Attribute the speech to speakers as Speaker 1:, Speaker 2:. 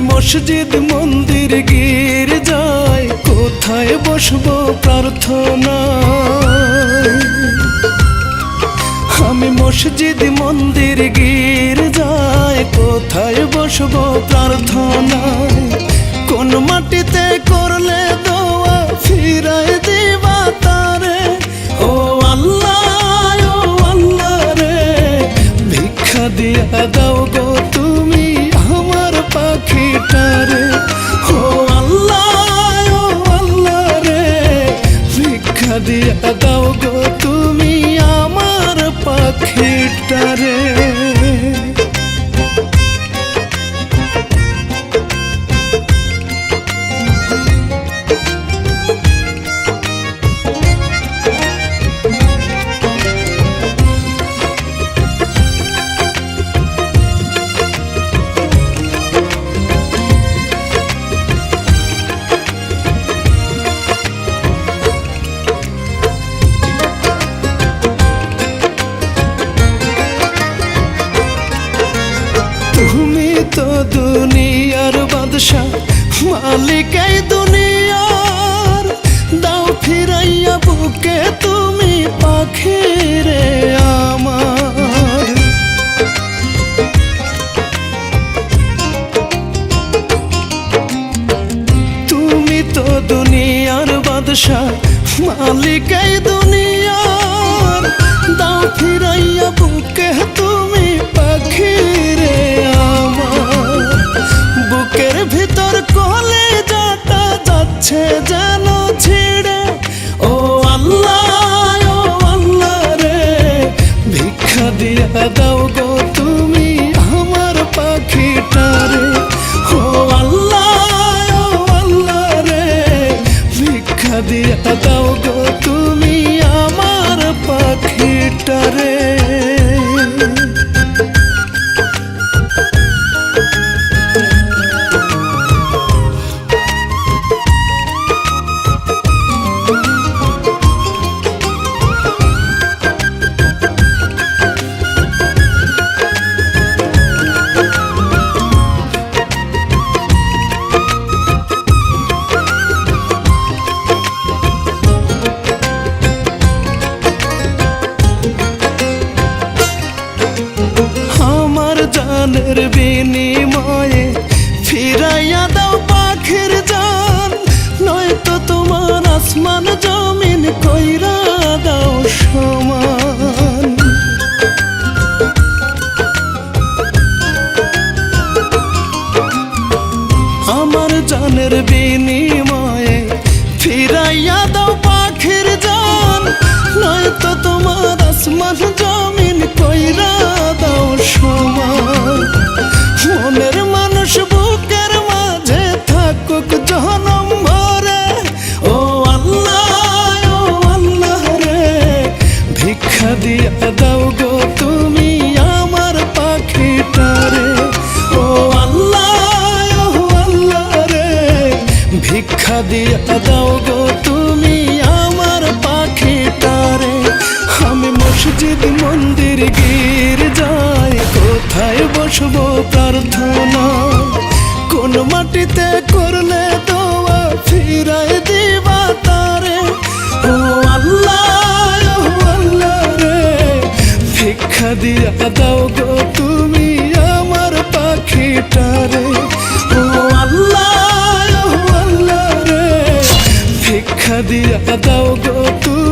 Speaker 1: মসজিদ মন্দির গির যায় কোথায় বসবো প্রার্থনা? আমি মসজিদ মন্দির গির যায় কোথায় বসবো প্রার্থনা? কোন মাটিতে করলে দোয়া ফিরাই দিবা তারে? ও আল্লাহ ও আল্লাহ রে, ভিক্ষা দিয়া দাও গো তুমি আমার পাখিটারে ও আল্লাহ ও আল্লাহ রে দাও বাদশাহ মালিক এই দুনিয়ার, দাও ফিরাইয়া বুকে তুমি পাখি রে আমার। তুমি তো দুনিয়ার বাদশাহ মালিক এই দুনিয়ার যাচ্ছে যেন ছিড়ে। ও আল্লাহ ও আল্লাহ রে, ভিক্ষা দিয়া দাও গো তুমি আমার পাখিটারে ও আল্লাহ ও আল্লাহ রে, ভিক্ষা দিয়া দাও গো তুমি সমান। আমার জানের বিনিময়ে ফিরাইয়া বসবো প্রার্থনা। কোন মাটিতে করলে দোয়া ফিরাই দিবা তারে? ও আল্লাহ আল্লাহ রে। ভিক্ষা দিয়া দাও গো তুমি আমার পাখিটারে। ও আল্লাহ আল্লাহ রে। ভিক্ষা দিয়া দাও গো তুমি